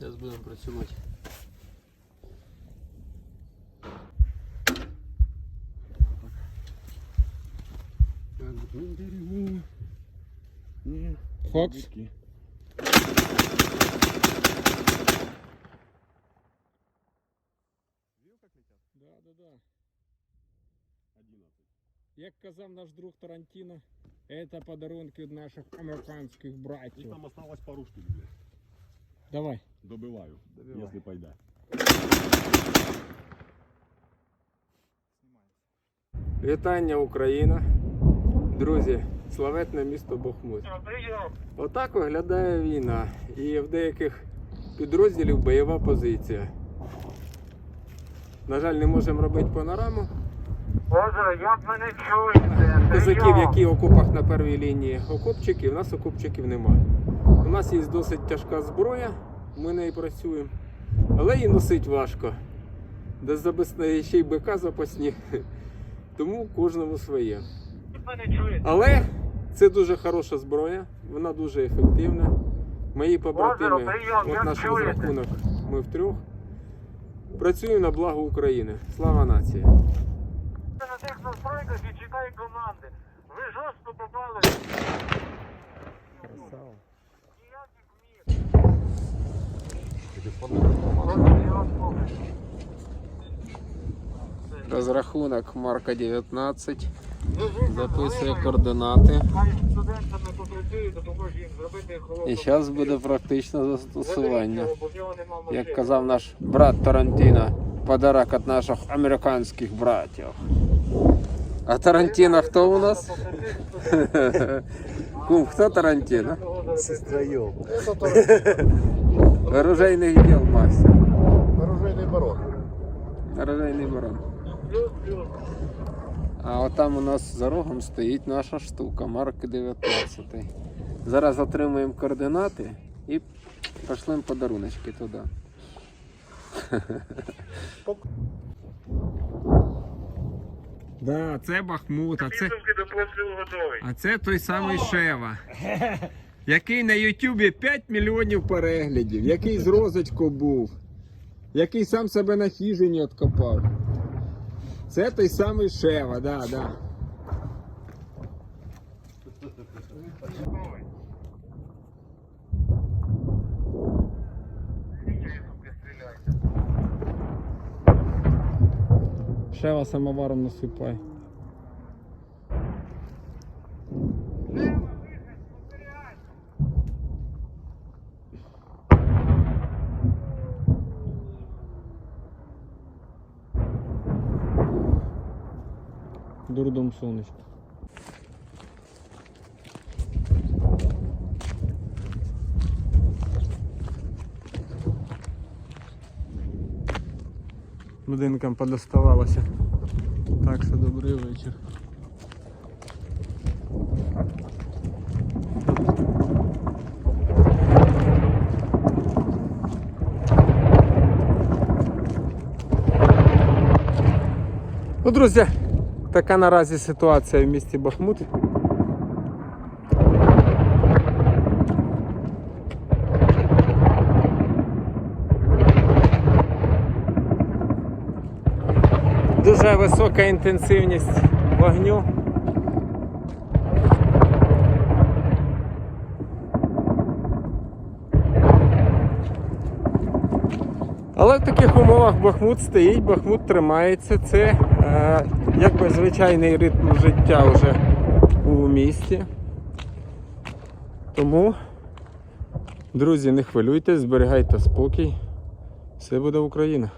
Зараз будемо працювати. Так, на берегу. Не. Фокс? Бутки. Да, да, да. Як казав наш друг Тарантіно, це подарунки від наших американських И братів. там осталось пару штук, блядь. Давай. Добываю, Добивай. если пойдет. Вітання Україна. Друзі, славетне місто Бахмут. Отак виглядає війна. І в деяких підрозділів бойова позиція. На жаль, не можемо робити панораму. Боже, як мене чуєте? Козаків, які в окопах на первій лінії окопчиків, у нас окопчиків немає. У нас є досить тяжка зброя, ми нею працюємо, але її носить важко. Де забесне ще й БК запасні. Тому кожному своє. Але це дуже хороша зброя, вона дуже ефективна. Мої побратими, от наш розрахунок, ми втрьох. Працюємо на благо України. Слава нації! На тих настройках і чекай команди. Розрахунок Марка 19. Записує координати. І зараз буде практичне застосування. Як казав наш брат Тарантіно, подарок від наших американських братів. А Тарантіно хто у нас? Кум, хто Тарантіно? Сестроем. Оружейний відділ мастер. Оружейный барон. Оружейний барон. А от там у нас за рогом стоїть наша штука, Марк 19. Зараз отримуємо координати і пошлемо подаруночки туди. Да, це Бахмут, а це, а це той самий Шева, який на Ютубі 5 мільйонів переглядів, який з розочку був, який сам себе на хижині откопав. Це той самий Шева, да, да. Шева самоваром насипай. Дурдом сонечко. Будинкам подоставалося. Так що добрий вечір. Ну, друзі, така наразі ситуація в місті Бахмут. Дуже висока інтенсивність вогню. Але в таких умовах Бахмут стоїть, Бахмут тримається. Це е, якби звичайний ритм життя вже у місті. Тому, друзі, не хвилюйтесь, зберігайте спокій. Все буде Україна.